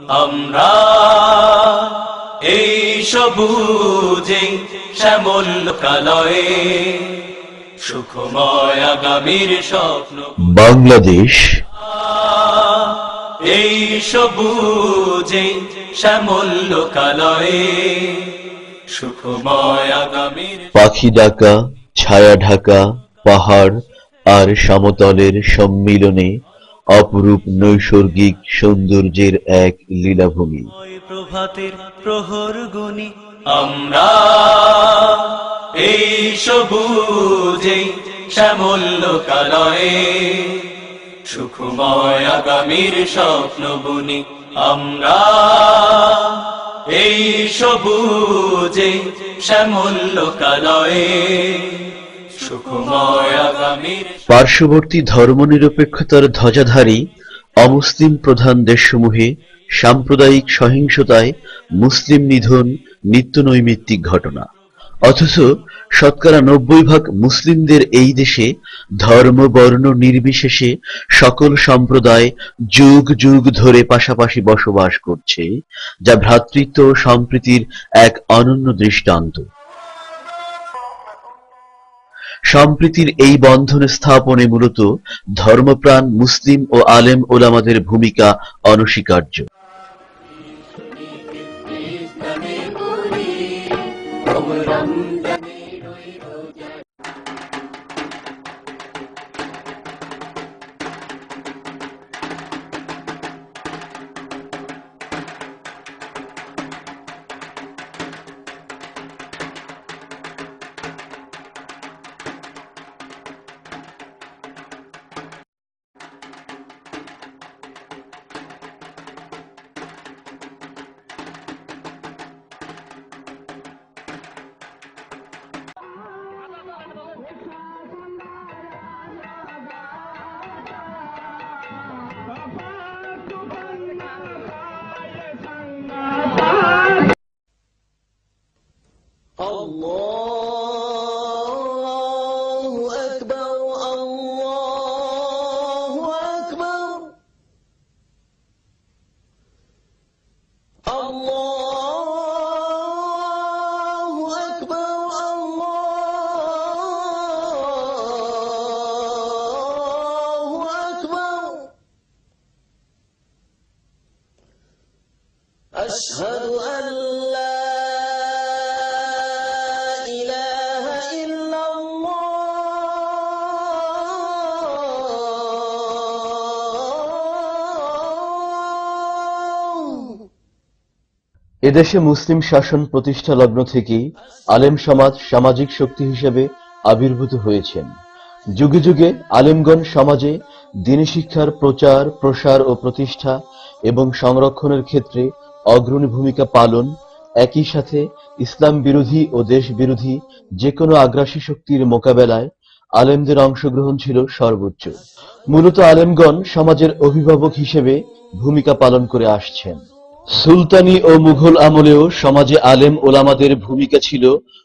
আমরা এই সবুজে শ্যামল কালয়ে সুখময় আগামীর স্বপ্ন বাংলাদেশ এই সবুজে শ্যামল কালয়ে সুখময় আগামীর পাখি ডাকা ছায়া ঢাকা পাহাড় আর সমতলের সম্মিলনে অপরূপ নৈসর্গিক সৌন্দর্যের এক লীলাভূমি। প্রভাতের প্রহর গুনি আমরা এই সবুজে শ্যামল কালয়ে সুখময় আগামীর স্বপ্ন বুনি আমরা এই সবুজে শ্যামল কালয়ে পার্শ্ববর্তী ধর্মনিরপেক্ষতার ধ্বজাধারী অমুসলিম প্রধান দেশসমূহে সাম্প্রদায়িক সহিংসতায় মুসলিম নিধন নিত্যনৈমিত্তিক ঘটনা। অথচ শতকরা নব্বই ভাগ মুসলিমদের এই দেশে ধর্ম, বর্ণ নির্বিশেষে সকল সম্প্রদায় যুগ যুগ ধরে পাশাপাশি বসবাস করছে, যা ভ্রাতৃত্ব সম্প্রীতির এক অনন্য দৃষ্টান্ত। সম্প্রীতির এই বন্ধন স্থাপনে মূলত ধর্মপ্রাণ মুসলিম ও আলেম ওলামাদের ভূমিকা অনস্বীকার্য। أشهد أن لا إله إلا الله এদেশে মুসলিম শাসন প্রতিষ্ঠা লগ্ন থেকেই আলেম সমাজ সামাজিক শক্তি হিসেবে আবির্ভূত হয়েছেন যুগে যুগে আলেমগণ সমাজে দিনী শিক্ষার প্রচার প্রসার ও প্রতিষ্ঠা এবং সংরক্ষণের ক্ষেত্রে অগ্রণী ভূমিকা পালন, একই সাথে ইসলাম বিরোধী ও দেশ বিরোধী যে কোনো আগ্রাসী শক্তির মোকাবেলায় আলেমদের অংশগ্রহণ ছিল সর্বোচ্চ। মূলত আলেমগণ সমাজের অভিভাবক হিসেবে ভূমিকা পালন করে আসছেন। সুলতানি ও মুঘল আমলেও সমাজে আলেম ওলামাদের ভূমিকা ছিল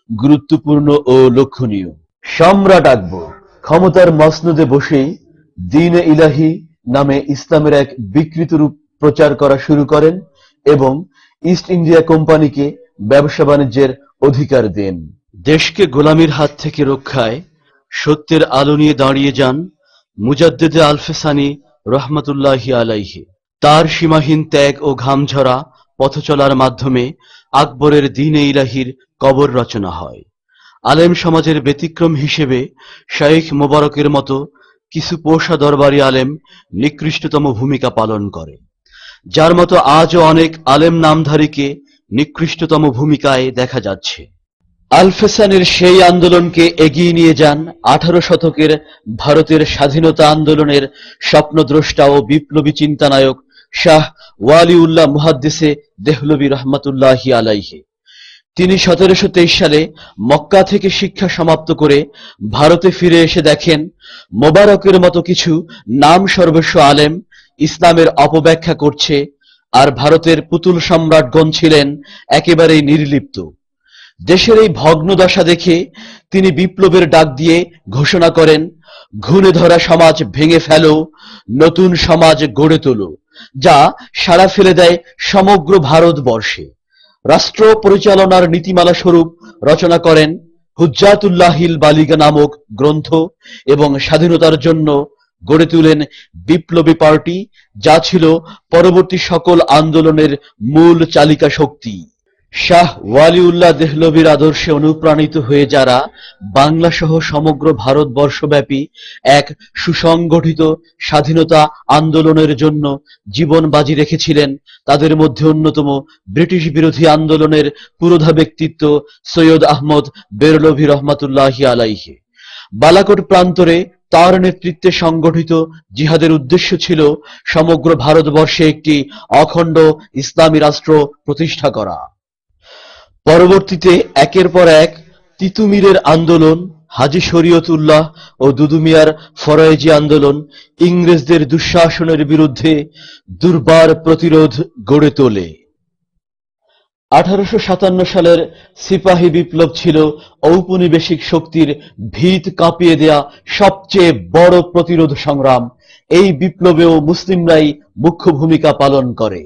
গুরুত্বপূর্ণ ও লক্ষণীয়। সম্রাট আকবর ক্ষমতার মসনদে বসেই দিন ইলাহি নামে ইসলামের এক বিকৃত রূপ প্রচার করা শুরু করেন এবং ইস্ট ইন্ডিয়া কোম্পানিকে ব্যবসা বাণিজ্যের অধিকার দেন। দেশকে গোলামির হাত থেকে রক্ষায় সত্যের আলো নিয়ে দাঁড়িয়ে যান মুজাদ্দেদে আলফেসানি রহমতুল্লাহি আলাইহি। তার সীমাহীন ত্যাগ ও ঘামঝরা পথচলার মাধ্যমে আকবরের দিনে ইলাহির কবর রচনা হয়। আলেম সমাজের ব্যতিক্রম হিসেবে শাইখ মোবারকের মতো কিছু পোষা দরবারি আলেম নিকৃষ্টতম ভূমিকা পালন করে যার মতো আজও অনেক আলেম নামধারীকে নিকৃষ্টতম ভূমিকায় দেখা যাচ্ছে। আলফেসানের সেই আন্দোলনকে এগিয়ে নিয়ে যান আঠারো শতকের ভারতের স্বাধীনতা আন্দোলনের স্বপ্নদ্রষ্টা ও বিপ্লবী চিন্তানায়ক শাহ ওয়ালিউল্লাহ মুহাদ্দিসে দেহলবী রহমতুল্লাহি আলাইহি। তিনি সতেরোশো তেইশ সালে মক্কা থেকে শিক্ষা সমাপ্ত করে ভারতে ফিরে এসে দেখেন, মোবারকের মতো কিছু নাম সর্বস্ব আলেম ইসলামের অপব্যাখ্যা করছে আর ভারতের পুতুল সম্রাটগণ ছিলেন একেবারেই নির্লিপ্ত। দেশের এই ভগ্ন দশা দেখে তিনি বিপ্লবের ডাক দিয়ে ঘোষণা করেন, ঘুণে ধরা সমাজ ভেঙে ফেলো, নতুন সমাজ গড়ে তোলো, যা সাড়া ফেলে দেয় সমগ্র ভারতবর্ষে। রাষ্ট্র পরিচালনার নীতিমালা স্বরূপ রচনা করেন হুজ্জাতুল্লাহিল বালিগা নামক গ্রন্থ এবং স্বাধীনতার জন্য গড়ে তুলেন বিপ্লবী পার্টি, যা ছিল পরবর্তী সকল আন্দোলনের মূল চালিকা শক্তি। শাহ ওয়ালিউল্লাহ দেহলভির আদর্শে অনুপ্রাণিত হয়ে যারা বাংলা সহ সমগ্র ভারতবর্ষব্যাপী এক সুসংগঠিত স্বাধীনতা আন্দোলনের জন্য জীবন বাজি রেখেছিলেন, তাদের মধ্যে অন্যতম ব্রিটিশ বিরোধী আন্দোলনের পুরোধা ব্যক্তিত্ব সৈয়দ আহমদ বেরলভি রহমাতুল্লাহি আলাইহি। বালাকোট প্রান্তরে তার নেতৃত্বে সংগঠিত জিহাদের উদ্দেশ্য ছিল সমগ্র ভারতবর্ষে একটি অখণ্ড ইসলামী রাষ্ট্র প্রতিষ্ঠা করা। পরবর্তীতে একের পর এক তিতুমিরের আন্দোলন, হাজী শরীয়তুল্লাহ ও দুদুমিয়ার ফরয়েজি আন্দোলন ইংরেজদের দুঃশাসনের বিরুদ্ধে দুর্বার প্রতিরোধ গড়ে তোলে। আঠারোশো সাতান্ন সালের সিপাহী বিপ্লব ছিল ঔপনিবেশিক শক্তির ভিত কাঁপিয়ে দেয়া সবচেয়ে বড় প্রতিরোধ সংগ্রাম। এই বিপ্লবেও মুসলিমরাই মুখ্য ভূমিকা পালন করে।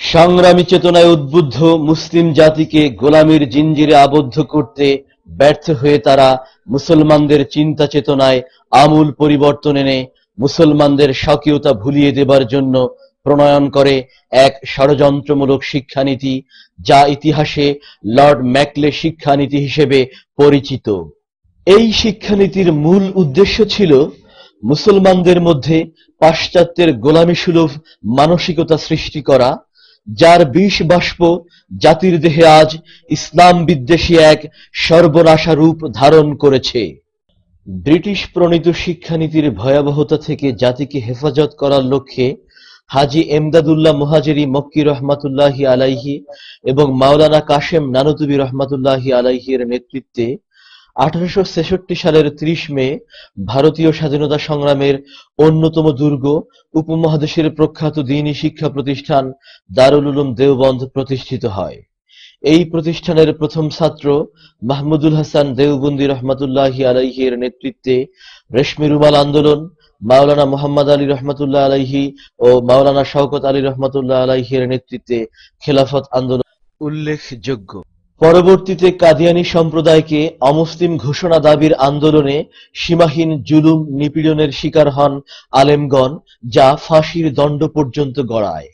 সংগ্রামী চেতনায় উদ্বুদ্ধ মুসলিম জাতিকে গোলামীর জিঞ্জিরে আবদ্ধ করতে ব্যর্থ হয়ে তারা মুসলমানদের চিন্তা চেতনায় আমূল পরিবর্তন এনে মুসলমানদের স্বকীয়তা ভুলিয়ে দেবার জন্য প্রণয়ন করে এক ষড়যন্ত্রমূলক শিক্ষানীতি, যা ইতিহাসে লর্ড ম্যাকলে শিক্ষানীতি হিসেবে পরিচিত। এই শিক্ষানীতির মূল উদ্দেশ্য ছিল মুসলমানদের মধ্যে পাশ্চাত্যের গোলামী সুলভ মানসিকতা সৃষ্টি করা, যার বিষ বাষ্প জাতির দেহে আজ ইসলাম বিদ্বেষী এক রূপ ধারণ করেছে। ব্রিটিশ প্রণীত শিক্ষানীতির ভয়াবহতা থেকে জাতিকে হেফাজত করার লক্ষ্যে হাজী এমদাদুল্লাহ মুহাজিরি মক্কি রহমাতুল্লাহি আলাইহি এবং মাওলানা কাশেম নানুতুবি রহমাতুল্লাহি আলাইহির নেতৃত্বে আঠারোশো ছেষট্টি সালের ত্রিশ মে ভারতীয় স্বাধীনতা সংগ্রামের অন্যতম দুর্গ উপমহাদেশের প্রখ্যাত দ্বীনি শিক্ষা প্রতিষ্ঠান দারুল উলুম দেওবন্দ প্রতিষ্ঠিত হয়। এই প্রতিষ্ঠানের প্রথম ছাত্র মাহমুদুল হাসান দেওবন্দি রহমাতুল্লাহি আলাইহির নেতৃত্বে রেশমি রুমাল আন্দোলন মাওলানা মোহাম্মদ আলী রহমাতুল্লাহ আলাইহি ও মাওলানা শওকত আলী রহমাতুল্লাহ আলাইহির নেতৃত্বে খেলাফত আন্দোলন উল্লেখযোগ্য। পরবর্তীতে কাদিয়ানী সম্প্রদায়কে অমুসলিম ঘোষণা দাবির আন্দোলনে সীমাহীন জুলুম নিপীড়নের শিকার হন আলেমগণ, যা ফাঁসির দণ্ড পর্যন্ত গড়ায়।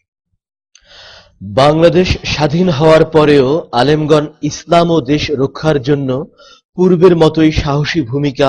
বাংলাদেশ স্বাধীন হওয়ার পরেও আলেমগণ ইসলাম ও দেশ রক্ষার জন্য পূর্বের মতোই সাহসী ভূমিকা